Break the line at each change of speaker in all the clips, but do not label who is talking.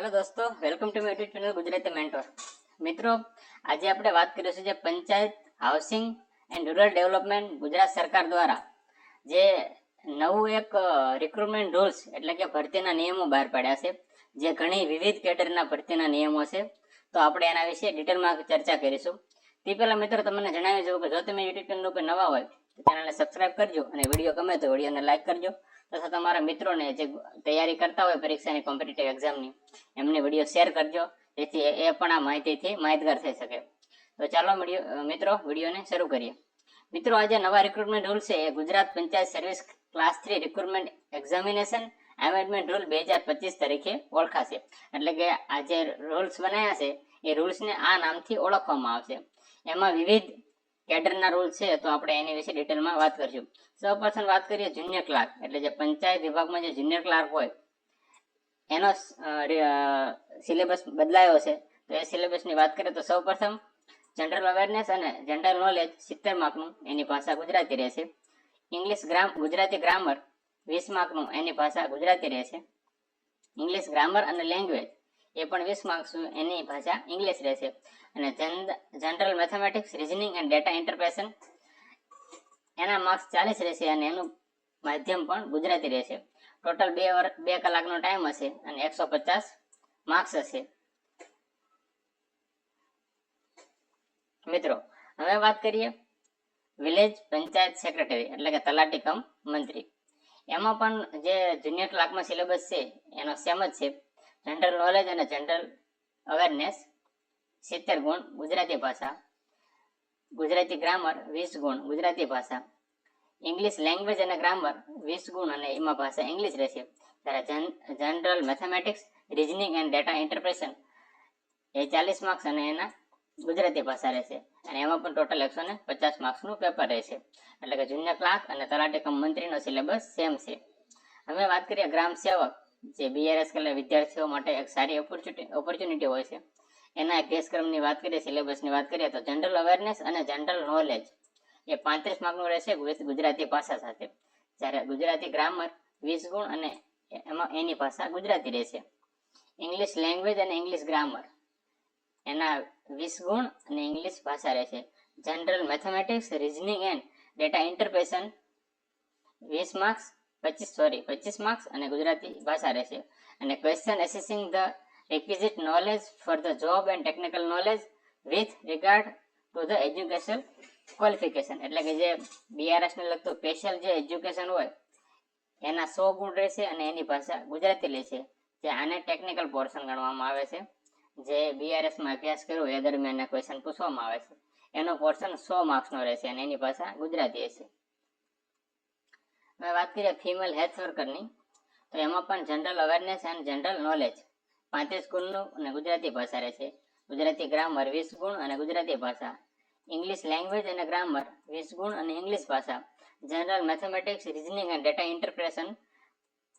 Hello દોસ્તો, welcome to YouTube channel Gujarati mentor. મિત્રો, આજે આપણે વાત કરીશું જે panchayat housing and rural development Gujarat સરકાર દ્વારા જે નવું એક રિક્રુટમેન્ટ રૂલ્સ એટલે કે ભરતીના નિયમો બહાર પાડ્યા છે, જે ઘણી વિવિધ કેડરના ભરતીના નિયમો છે. તો આપણે એના વિશે ડિટેલમાં ચર્ચા કરીશું. તે પહેલા મિત્રો, તમને જણાવી દઉં કે જો તમે યુટ્યુબ ચેનલ ઉપર નવા હોય તો ચેનલને સબસ્ક્રાઇબ કરજો અને વીડિયો ગમે તો વિડીયોને લાઈક કરજો. તથા તમારા મિત્રોને જે તૈયારી કરતા હોય પરીક્ષાની કોમ્પિટિટિવ એક્ઝામની એમને વીડિયો શેર કરજો. જેથી એ પણ આ માહિતીથી માહિતગાર થઈ શકે. તો ચાલો મિત્રો, વિડીયોને શરૂ કરીએ. મિત્રો, આજે નવા રિક્રુટમેન્ટ રૂલ છે. એ Gujarat panchayat service class three recruitment examination amendment rule બે હજાર પચીસ તરીકે ઓળખાશે. એટલે કે આ જે રૂલ્સ બનાવ્યા છે, એ રૂલ્સને આ નામથી ઓળખવામાં આવશે. એમાં વિવિધ કેડરના રૂલ છે, તો આપણે એની વિશે ડિટેલમાં વાત કરીશું. સૌપ્રથમ વાત કરીએ જુનિયર ક્લાર્ક, એટલે જે પંચાયત વિભાગમાં જે જુનિયર ક્લાર્ક હોય, એનો સિલેબસ બદલાયો છે, તો એ સિલેબસની વાત કરીએ તો સૌપ્રથમ જનરલ અવેરનેસ અને જનરલ નોલેજ સિત્તેર માર્કનું એની ભાષા ગુજરાતી રહેશે. ઇંગ્લિશ ગ્રામ ગુજરાતી ગ્રામર વીસ માર્કનું એની ભાષા ગુજરાતી રહેશે. ઇંગ્લિશ ગ્રામર અને લેંગ્વેજ એ પણ વીસ માર્ક્સ એની ભાષા ઇંગ્લિશ રહેશે. અને general mathematics reasoning and data interpretation એના માર્ક્સ ચાલીસ રહેશે અને એનું માધ્યમ પણ ગુજરાતી રહેશે. ટોટલ બે વર, બે કલાકનો ટાઈમ હશે અને એકસો પચાસ માર્ક્સ હશે. મિત્રો, હવે વાત કરીએ વિલેજ પંચાયત સેક્રેટરી એટલે કે તલાટી કમ મંત્રી. એમાં પણ જે જુનિયર ક્લાર્કમાં સિલેબસ છે, એનો સેમ જ છે. જનરલ નોલેજ અને જનરલ અવેરનેસ સિત્તેર ગુણ ગુજરાતી ભાષા, ગુજરાતી ગ્રામર વીસ ગુણ ગુજરાતી ભાષા ઇંગ્લિશ લેંગ્વેજ અને ગ્રામર વીસ ગુણ અને એમાં ભાષા ઇંગ્લિશ રહેશે. જ્યારે general mathematics reasoning and data interpretation એ ચાલીસ માર્ક્સ અને એના ગુજરાતી ભાષા રહેશે. અને એમાં પણ ટોટલ એકસો ને પચાસ માર્ક્સનું પેપર રહેશે. એટલે કે જુનિયર ક્લાર્ક અને તલાટી કમ મંત્રીનો સિલેબસ સેમ છે. હવે વાત કરીએ ગ્રામ સેવક, જે બીઆરએસ કરેલા વિદ્યાર્થીઓ માટે એક સારી ઓપોર્ચ્યુનિટી ઓપોર્ચ્યુનિટી હોય છે. એના અભ્યાસક્રમની વાત કરીએ, સિલેબસની વાત કરીએ, તો જનરલ અવેરનેસ અને જનરલ નોલેજ એ પાંત્રીસ માર્કનું રહેશે ગુજરાતી ભાષા સાથે. જ્યારે ગુજરાતી ગ્રામર વીસ ગુણ અને એમાં, એની ભાષા ગુજરાતી રહેશે. ઇંગ્લિશ લેંગ્વેજ અને ઇંગ્લિશ ગ્રામર એના વીસ ગુણ અને ઇંગ્લિશ ભાષા રહેશે. General mathematics reasoning and data interpretation વીસ માર્ક્સ પચીસ સોરી પચીસ માર્ક્સ અને ગુજરાતી ભાષા રહેશે. અને question assessing the requisite knowledge for the job and technical knowledge with regard to the education qualification. એટલે કે જે બીઆરએસ ને લગતું સ્પેશિયલ જે એજ્યુકેશન હોય, એના સો ગુણ રહેશે અને એની ભાષા ગુજરાતી લેશે. જે આને ટેકનિકલ પોર્શન ગણવામાં આવે છે. જે બીઆરએસમાં અભ્યાસ કર્યો, એ દરમિયાન ક્વેશ્ચન પૂછવામાં આવે છે. એનો પોર્શન સો માર્ક્સનો રહેશે અને એની ભાષા ગુજરાતી હશે. હવે વાત કરીએ ફિમેલ હેલ્થ વર્કરની તો એમાં પણ general awareness and general knowledge પાંત્રીસ ગુણનું અને ગુજરાતી ભાષા રહેશે ગુજરાતી ગ્રામર વીસ ગુણ અને ગુજરાતી ભાષા. ઇંગ્લિશ લેંગ્વેજ અને ગ્રામર વીસ ગુણ અને ઇંગ્લિશ ભાષા. જનરલ મેથેમેટિક્સ રિઝનિંગ અને ડેટા ઇન્ટરપ્રેશન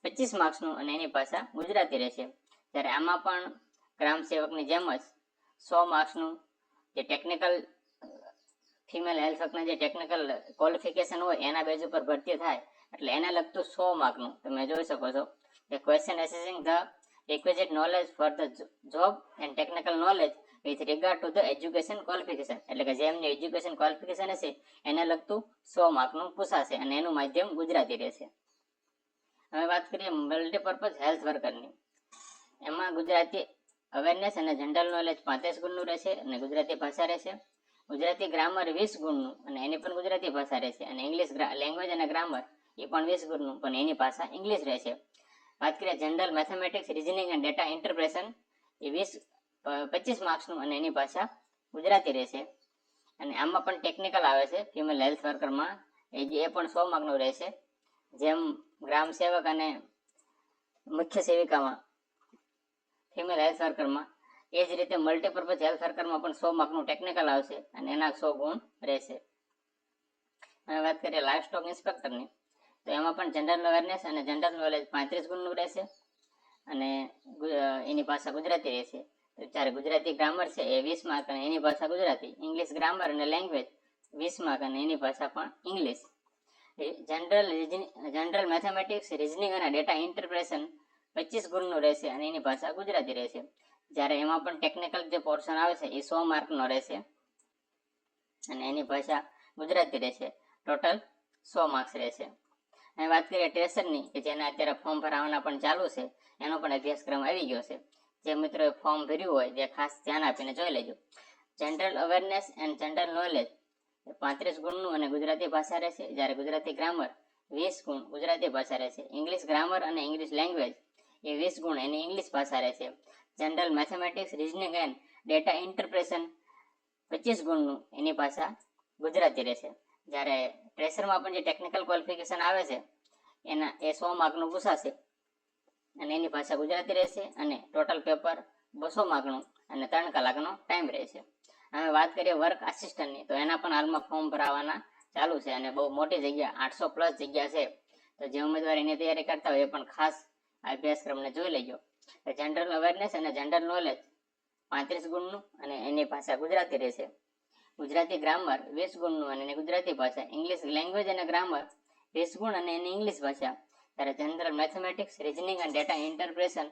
પચીસ માર્ક્સનું અને એની ભાષા ગુજરાતી રહેશે જ્યારે આમાં પણ ગ્રામ સેવકની જેમ જ સો માર્ક્સનું જે ટેકનિકલ ફિમેલ હેલ્થ જે ટેકનિકલ ક્વોલિફિકેશન હોય એના બેઝ ઉપર ભરતી થાય. એટલે એને લગતું સો માર્કનું તમે જોઈ શકો છો. કે question assessing the requisite knowledge for the job and technical knowledge with regard to the education qualification. એટલે કે જે એમની એજ્યુકેશન ક્વોલિફિકેશન હશે, એને લગતું સો માર્કનું પૂછાશે અને એનું માધ્યમ ગુજરાતી રહેશે. હવે વાત કરીએ મલ્ટીપર્પઝ હેલ્થ વર્કરની એમાં ગુજરાતી અવેરનેસ અને જનરલ નોલેજ પાંત્રીસ ગુણનું રહેશે અને ગુજરાતી ભાષા રહેશે. ગુજરાતી ગ્રામર વીસ ગુણનું અને એની પણ ગુજરાતી ભાષા રહેશે અને ઇંગ્લિશ લેંગ્વેજ અને ગ્રામર એ પણ વીસ ગુણનું, પણ એની ભાષા ઇંગ્લિશ રહેશે. વાત કરીએ general mathematics reasoning and data interpretation એ વીસ પચીસ માર્ક્સનું અને એની ભાષા ગુજરાતી રહેશે. અને આમાં પણ ટેકનિકલ આવે છે ફિમેલ હેલ્થ વર્કરમાં એ જે, એ પણ સો માર્કનું રહેશે. જેમ ગ્રામ સેવક અને મુખ્ય સેવિકામાં ફિમેલ હેલ્થ વર્કરમાં એ જ રીતે મલ્ટીપર્પઝ હેલ્થ વર્કરમાં પણ સો માર્કનું ટેકનિકલ આવશે અને એના સો ગુણ રહેશે. હવે વાત કરીએ લાઇફ સ્ટોક ઇન્સ્પેક્ટરની તો એમાં પણ જનરલ અવેરનેસ અને જનરલ નોલેજ પાંત્રીસ ગુણનું રહેશે અને એની ભાષા ગુજરાતી રહેશે. જ્યારે ગુજરાતી ગ્રામર છે એ વીસ માર્ક અને એની ભાષા ગુજરાતી ઇંગ્લિશ ગ્રામર અને લેંગ્વેજ વીસ માર્ક અને એની ભાષા પણ English general general mathematics reasoning અને ડેટા ઇન્ટરપ્રેશન પચીસ ગુણનું રહેશે અને એની ભાષા ગુજરાતી રહેશે. જ્યારે એમાં પણ ટેકનિકલ જે પોર્શન આવે છે એ સો માર્કનો રહેશે અને એની ભાષા ગુજરાતી રહેશે. ટોટલ સો માર્ક્સ રહેશે. અને વાત કરીએ ટેશનની કે જેના અત્યારે ફોર્મ ભરાવાના પણ ચાલુ છે, એનો પણ અભ્યાસક્રમ આવી ગયો છે. જે મિત્રોએ ફોર્મ ભર્યું હોય, તે ખાસ ધ્યાન આપીને જોઈ લેજો. General awareness and general knowledge પાંત્રીસ ગુણનું અને ગુજરાતી ભાષા રહેશે, જ્યારે ગુજરાતી ગ્રામર વીસ ગુણ ગુજરાતી ભાષા રહેશે. ઇંગ્લિશ ગ્રામર અને ઇંગ્લિશ લેંગ્વેજ એ વીસ ગુણ એની ઇંગ્લિશ ભાષા રહેશે. General mathematics reasoning and data interpretation પચીસ ગુણનું એની ભાષા ગુજરાતી રહેશે. જ્યારે પ્રેશરમાં પણ જે ટેકનિકલ ક્વોલિફિકેશન આવે છે, એના, એ સો માર્કનું પૂછાશે. અને એની ભાષા ગુજરાતી રહેશે અને ટોટલ પેપર બસો માર્કનું અને ત્રણ કલાકનો ટાઈમ રહેશે. હવે વાત કરીએ વર્ક આસિસ્ટન્ટની તો એના પણ હાલમાં ફોર્મ ભરાવાના ચાલુ છે અને બહુ મોટી જગ્યા, આઠસો પ્લસ જગ્યા છે. તો જે ઉમેદવાર એની તૈયારી કરતા હોય એ પણ ખાસ આ અભ્યાસક્રમને જોઈ લેજો. જનરલ અવેરનેસ અને જનરલ નોલેજ પાંત્રીસ ગુણનું અને એની ભાષા ગુજરાતી રહેશે. ગુજરાતી ગ્રામર વેશગુણનું ગુણનું અને ગુજરાતી ભાષા ઇંગ્લિશ લેંગ્વેજ અને ગ્રામર વેશગુણ ગુણ અને એની ઇંગ્લિશ ભાષા. ત્યારે જનરલ મેથેમેટિક્સ રિઝનિંગ અને ડેટા ઇન્ટરપ્રેશન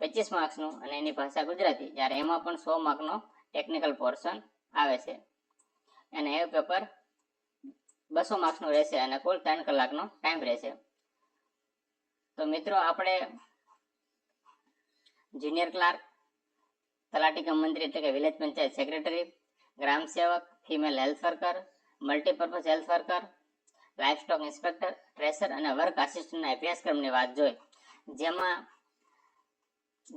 પચીસ માર્ક્સનું અને એની ભાષા ગુજરાતી. જ્યારે એમાં પણ સો માર્કનો ટેકનિકલ પોર્શન આવે છે. અને એ પેપર બસો માર્ક્સનું રહેશે અને કુલ ત્રણ કલાકનો ટાઈમ રહેશે. તો મિત્રો આપણે જુનિયર ક્લાર્ક તલાટી કમ મંત્રી એટલે કે વિલેજ પંચાયત સેક્રેટરી ગ્રામ સેવક female health worker multipurpose health worker livestock inspector tracer અને વર્ક આસિસ્ટન્ટના અભ્યાસક્રમની વાત જોઈ. જેમાં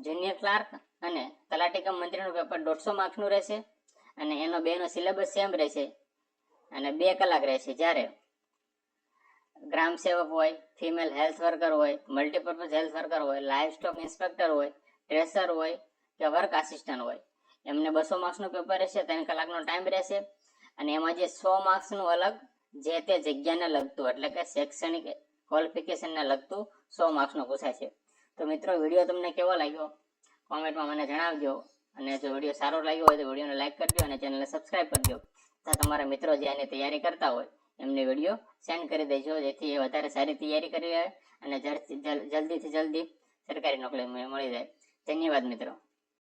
જુનિયર ક્લાર્ક અને તલાટી કમ મંત્રીનું પેપર દોઢસો માર્ક્સનું રહેશે અને એનો બેનો સિલેબસ સેમ રહેશે અને બે કલાક રહેશે. જ્યારે ગ્રામ સેવક હોય ફિમેલ હેલ્થ વર્કર હોય મલ્ટીપર્પઝ હેલ્થ વર્કર હોય લાઇફ સ્ટોક ઇન્સ્પેક્ટર હોય ટ્રેસર હોય કે વર્ક આસિસ્ટન્ટ હોય. એમને બસો માર્ક્સનું પેપર રહેશે, ત્રણ કલાકનો ટાઈમ રહેશે. અને એમાં જે સો માર્ક્સનું અલગ જે તે જગ્યાને લગતું, એટલે કે શૈક્ષણિક ક્વોલિફિકેશનને લગતું સો માર્ક્સનું પૂછાય છે. તો મિત્રો, વીડિયો તમને કેવો લાગ્યો? કોમેન્ટમાં મને જણાવજો. અને જો વીડિયો સારો લાગ્યો હોય તો વિડીયોને લાઇક કરજો અને ચેનલને સબસ્ક્રાઈબ કરજો તથા તમારા મિત્રો જે આની તૈયારી કરતા હોય, એમને વીડિયો સેન્ડ કરી દેજો, જેથી એ વધારે સારી તૈયારી કરી રહે અને જલ્દીથી જલ્દી સરકારી નોકરી મળી જાય. ધન્યવાદ મિત્રો.